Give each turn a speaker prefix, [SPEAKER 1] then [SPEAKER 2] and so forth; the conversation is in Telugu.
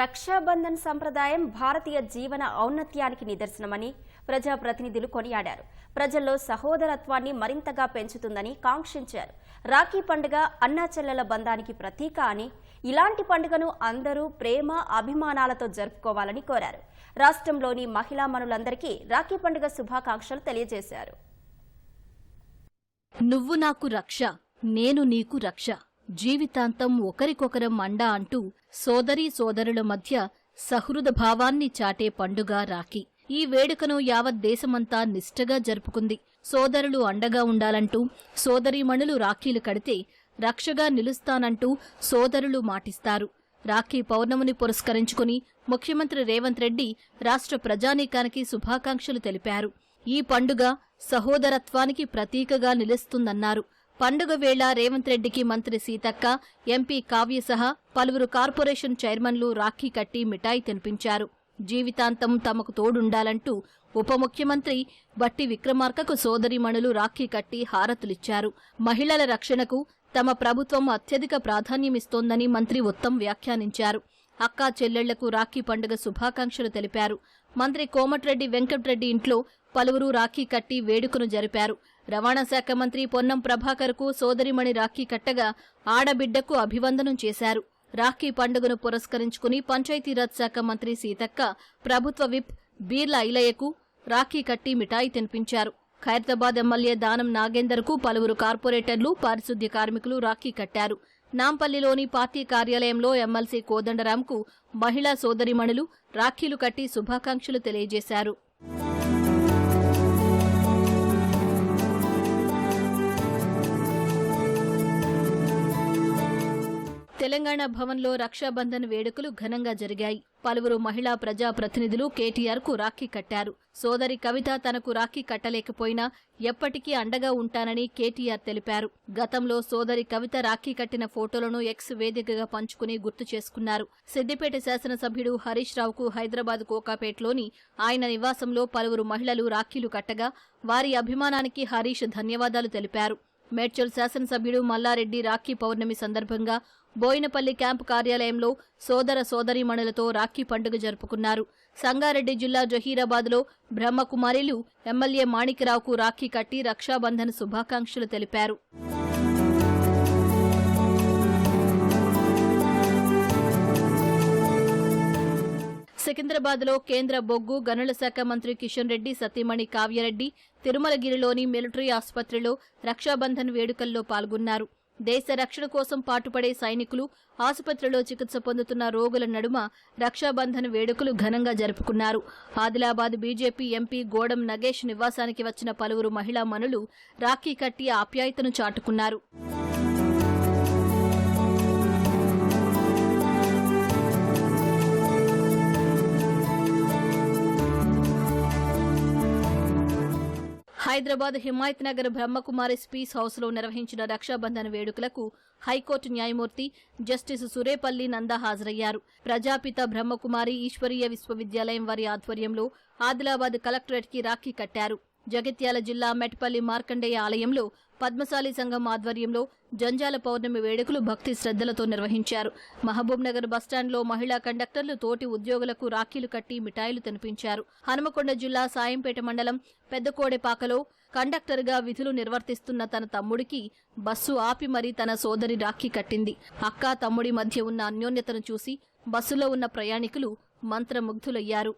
[SPEAKER 1] రక్షాబంధన్ సంప్రదాయం భారతీయ జీవన ఔన్నత్యానికి నిదర్శనమని ప్రజాప్రతినిధులు కొనియాడారు. ప్రజల్లో సహోదరత్వాన్ని మరింతగా పెంచుతుందని కాంక్షించారు. రాఖీ పండుగ అన్నాచెల్లెల బంధానికి ప్రతీక అని ఇలాంటి పండుగను అందరూ ప్రేమ అభిమానాలతో జరుపుకోవాలని కోరారు. రాష్ట్రంలోని మహిళా మనులందరికీ రాఖీ పండుగ శుభాకాంక్షలు తెలియజేశారు.
[SPEAKER 2] నువ్వు నాకు రక్ష నేను నీకు రక్ష. జీవితాంతం ఒకరికొకరం అండా అంటూ సోదరీ సోదరుల మధ్య సహృద భావాన్ని చాటే పండుగ రాఖీ. ఈ వేడుకను యావత్ దేశమంతా నిష్టగా జరుపుకుంది. సోదరులు అండగా ఉండాలంటూ సోదరీమణులు రాఖీలు కడితే రక్షగా నిలుస్తానంటూ సోదరులు మాటిస్తారు. రాఖీ పౌర్ణమిని పురస్కరించుకుని ముఖ్యమంత్రి రేవంత్ రెడ్డి రాష్ట్ర ప్రజానీకానికి శుభాకాంక్షలు తెలిపారు. ఈ పండుగ సహోదరత్వానికి ప్రతీకగా నిలుస్తుందన్నారు. పండుగ వేళ రేవంత్ రెడ్డికి మంత్రి సీతక్క ఎంపీ కావ్య సహా పలువురు కార్పొరేషన్ చైర్మన్లు రాఖీ కట్టి మిఠాయి తినిపించారు. జీవితాంతం తమకు తోడుండాలంటూ ఉప ముఖ్యమంత్రి బట్టి విక్రమార్కకు సోదరిమణులు రాఖీ కట్టి హారతులిచ్చారు. మహిళల రక్షణకు తమ ప్రభుత్వం అత్యధిక ప్రాధాన్యమిస్తోందని మంత్రి ఉత్తమ్ వ్యాఖ్యానించారు. అక్కా చెల్లెళ్ళకు రాఖీ పండుగ శుభాకాంక్షలు తెలిపారు. మంత్రి కోమటిరెడ్డి వెంకట్రెడ్డి ఇంట్లో పలువురు రాఖీ కట్టి వేడుకను జరిపారు. రవాణా శాఖ మంత్రి పొన్నం ప్రభాకర్కు సోదరిమణి రాఖీ కట్టగా ఆడబిడ్డకు అభివందనం చేశారు. రాఖీ పండుగను పురస్కరించుకుని పంచాయతీరాజ్ శాఖ మంత్రి సీతక్క ప్రభుత్వ విప్ బీర్ల ఇలయ్యకు రాఖీ కట్టి మిఠాయి తినిపించారు. ఖైరతాబాద్ ఎమ్మెల్యే దానం నాగేందర్కు పలువురు కార్పొరేటర్లు పారిశుద్ధ్య కార్మికులు రాఖీ కట్టారు. నాంపల్లిలోని పార్టీ కార్యాలయంలో ఎమ్మెల్సీ కోదండరాంకు మహిళా సోదరిమణులు రాఖీలు కట్టి శుభాకాంక్షలు తెలియజేశారు. తెలంగాణ భవన్లో రక్షాబంధన్ వేడుకలు ఘనంగా జరిగాయి. పలువురు మహిళా ప్రజా ప్రతినిధులు కేటీఆర్కు రాఖీ కట్టారు. సోదరి కవిత తనకు రాఖీ కట్టలేకపోయినా ఎప్పటికీ అండగా ఉంటానని కేటీఆర్ తెలిపారు. గతంలో సోదరి కవిత రాఖీ కట్టిన ఫోటోలను ఎక్స్ వేదికగా పంచుకుని గుర్తు చేసుకున్నారు. సిద్దిపేట శాసనసభ్యుడు హరీష్ రావుకు హైదరాబాద్ కోకాపేటలోని ఆయన నివాసంలో పలువురు మహిళలు రాఖీలు కట్టగా వారి అభిమానానికి హరీష్ ధన్యవాదాలు తెలిపారు. మేడ్చల్ శాసనసభ్యుడు మల్లారెడ్డి రాఖీ పౌర్ణమి సందర్భంగా బోయినపల్లి క్యాంపు కార్యాలయంలో సోదర సోదరీమణులతో రాఖీ పండుగ జరుపుకున్నారు. సంగారెడ్డి జిల్లా జహీరాబాద్లో బ్రహ్మకుమారిలు ఎమ్మెల్యే మాణిక్యరావుకు రాఖీ కట్టి రక్షాబంధన్ శుభాకాంక్షలు తెలిపారు. సికింద్రాబాద్లో కేంద్ర బొగ్గు గనుల శాఖ మంత్రి కిషన్ రెడ్డి సతీమణి కావ్యరెడ్డి తిరుమలగిరిలోని మిలిటరీ ఆసుపత్రిలో రక్షాబంధన్ వేడుకల్లో పాల్గొన్నారు. దేశ రక్షణ కోసం పాటుపడే సైనికులు ఆసుపత్రిలో చికిత్స పొందుతున్న రోగుల నడుమ రక్షాబంధన్ వేడుకలు ఘనంగా జరుపుకున్నారు. ఆదిలాబాద్ బీజేపీ ఎంపీ గోడం నగేష్ నివాసానికి వచ్చిన పలువురు మహిళా మనులు రాఖీ కట్టి ఆప్యాయతను చాటుకున్నారు. హైదరాబాద్ హిమాయత్ నగర్ బ్రహ్మకుమారి స్పీస్ హౌస్లో నిర్వహించిన రక్షాబంధన్ వేడుకలకు హైకోర్టు న్యాయమూర్తి జస్టిస్ సురేపల్లి నందా హాజరయ్యారు. ప్రజాపిత బ్రహ్మకుమారి ఈశ్వరీయ విశ్వవిద్యాలయం వారి ఆధ్వర్యంలో ఆదిలాబాద్ కలెక్టరేట్కి రాఖీ కట్టారు. జగిత్యాల జిల్లా మెట్పల్లి మార్కండేయ ఆలయంలో పద్మశాలి సంఘం ఆధ్వర్యంలో జంజాల పౌర్ణమి వేడుకలు భక్తి శ్రద్ధలతో నిర్వహించారు. మహబూబ్ నగర్ బస్టాండ్లో మహిళా కండక్టర్లు తోటి ఉద్యోగులకు రాఖీలు కట్టి మిఠాయిలు తినిపించారు. హనుమకొండ జిల్లా సాయంపేట మండలం పెద్దకోడెపాకలో కండక్టర్గా విధులు నిర్వర్తిస్తున్న తన తమ్ముడికి బస్సు ఆపి మరీ తన సోదరి రాఖీ కట్టింది. అక్క తమ్ముడి మధ్య ఉన్న అన్యోన్యతను చూసి బస్సులో ఉన్న ప్రయాణికులు మంత్రముగ్ధులయ్యారు.